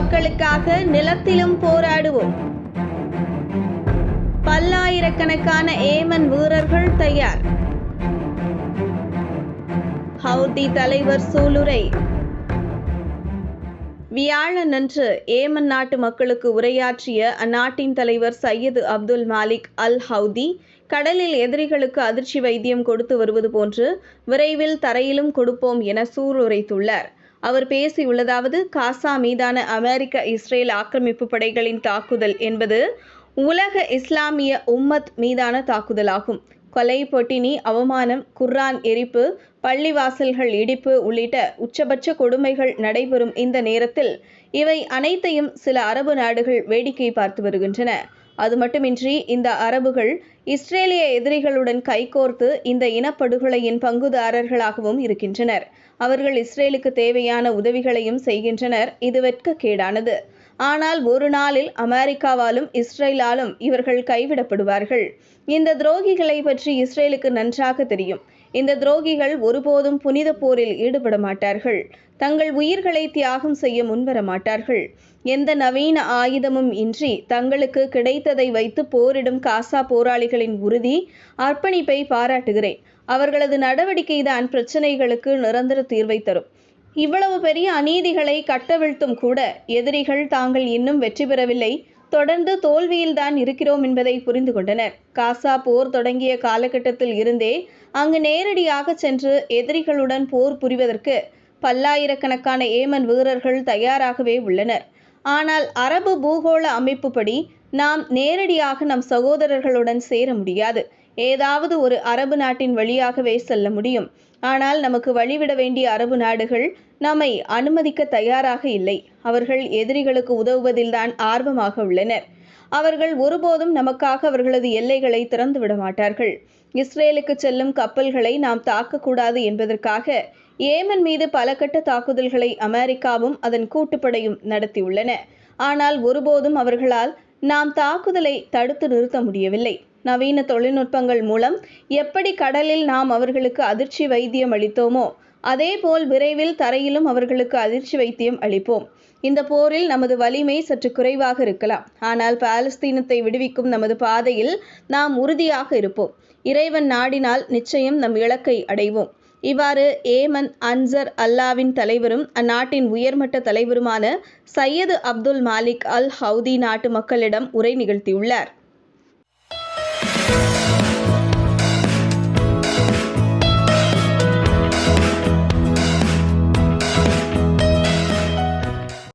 மக்களுக்காக நிலத்திலும் போராடுவோம். பல்லாயிரக்கணக்கான ஏமன் வீரர்கள் தயார். ஹவுதி தலைவர் சூளுரை. வியாழனன்று ஏமன் நாட்டு மக்களுக்கு உரையாற்றிய அந்நாட்டின் தலைவர் Sayyid Abdul Malik al Houthi கடலில் எதிரிகளுக்கு அதிர்ச்சி வைத்தியம் கொடுத்து வருவது போன்று விரைவில் தரையிலும் கொடுப்போம் என சூளுரைத்துள்ளார். அவர் பேசியுள்ளதாவது காசா மீதான அமெரிக்க இஸ்ரேல் ஆக்கிரமிப்பு படைகளின் தாக்குதல் என்பது உலக இஸ்லாமிய உம்மத் மீதான தாக்குதலாகும். கொலை பொட்டினி அவமானம் குர்ரான் எரிப்பு பள்ளிவாசல்கள் இடிப்பு உள்ளிட்ட உச்சபட்ச கொடுமைகள் நடைபெறும் இந்த நேரத்தில் இவை அனைத்தையும் சில அரபு நாடுகள் வேடிக்கை பார்த்து வருகின்றன. அது மட்டுமின்றி இந்த அரபுகள் இஸ்ரேலிய எதிரிகளுடன் கைகோர்த்து இந்த இனப்படுகொலையின் பங்குதாரர்களாகவும் இருக்கின்றனர். அவர்கள் இஸ்ரேலுக்கு தேவையான உதவிகளையும் செய்கின்றனர். இது வெட்கக்கேடானது ஆனால் ஒரு நாளில் அமெரிக்காவாலும் இஸ்ரேலாலும் இவர்கள் கைவிடப்படுவார்கள். இந்த துரோகிகளை பற்றி இஸ்ரேலுக்கு நன்றாக தெரியும். இந்த துரோகிகள் ஒருபோதும் புனித போரில் ஈடுபட மாட்டார்கள். தங்கள் உயிர்களை தியாகம் செய்ய முன்வர மாட்டார்கள். எந்த நவீன ஆயுதமும் இன்றி தங்களுக்கு கிடைத்ததை வைத்து போரிடும் காசா போராளிகளின் உறுதி அர்ப்பணிப்பை பாராட்டுகிறேன். அவர்களது நடவடிக்கைதான் பிரச்சனைகளுக்கு நிரந்தர தீர்வை தரும். இவ்வளவு பெரிய அநீதிகளை கட்டவிழ்த்தும் கூட எதிரிகள் தாங்கள் இன்னும் வெற்றி பெறவில்லை. தொடர்ந்து தோல்வியில்தான் இருக்கிறோம் என்பதை புரிந்து கொண்டனர். காசா போர் தொடங்கிய காலகட்டத்தில் இருந்தே அங்கு நேரடியாக சென்று எதிரிகளுடன் போர் புரிவதற்கு பல்லாயிரக்கணக்கான ஏமன் வீரர்கள் தயாராகவே உள்ளனர். ஆனால் அரபு பூகோள அமைப்புப்படி நாம் நேரடியாக நம் சகோதரர்களுடன் சேர முடியாது. ஏதாவது ஒரு அரபு நாட்டின் வழியாகவே செல்ல முடியும். ஆனால் நமக்கு வழிவிட வேண்டிய அரபு நாடுகள் நம்மை அனுமதிக்க தயாராக இல்லை. அவர்கள் எதிரிகளுக்கு உதவுவதில்தான் ஆர்வமாக உள்ளனர். அவர்கள் ஒருபோதும் நமக்காக அவர்களது எல்லைகளை திறந்து விட மாட்டார்கள். இஸ்ரேலுக்கு செல்லும் கப்பல்களை நாம் தாக்கக்கூடாது என்பதற்காக ஏமன் மீது பல கட்ட தாக்குதல்களை அமெரிக்காவும் அதன் கூட்டுப்படையும் நடத்தியுள்ளன. ஆனால் ஒருபோதும் அவர்களால் நாம் தாக்குதலை தடுத்து நிறுத்த முடியவில்லை. நவீன தொழில்நுட்பங்கள் மூலம் எப்படி கடலில் நாம் அவர்களுக்கு அதிர்ச்சி வைத்தியம் அளித்தோமோ அதேபோல் விரைவில் தரையிலும் அவர்களுக்கு அதிர்ச்சி வைத்தியம் அளிப்போம். இந்த போரில் நமது வலிமை சற்று குறைவாக இருக்கலாம். ஆனால் பாலஸ்தீனத்தை விடுவிக்கும் நமது பாதையில் நாம் உறுதியாக இருப்போம். இறைவன் நாடினால் நிச்சயம் நம் இலக்கை அடைவோம். இவ்வாறு ஏமன் அன்சர் அல்லாவின் தலைவரும் அந்நாட்டின் உயர்மட்ட தலைவருமான Sayyid Abdul Malik al Houthi நாட்டு மக்களிடம் உரை நிகழ்த்தியுள்ளார்.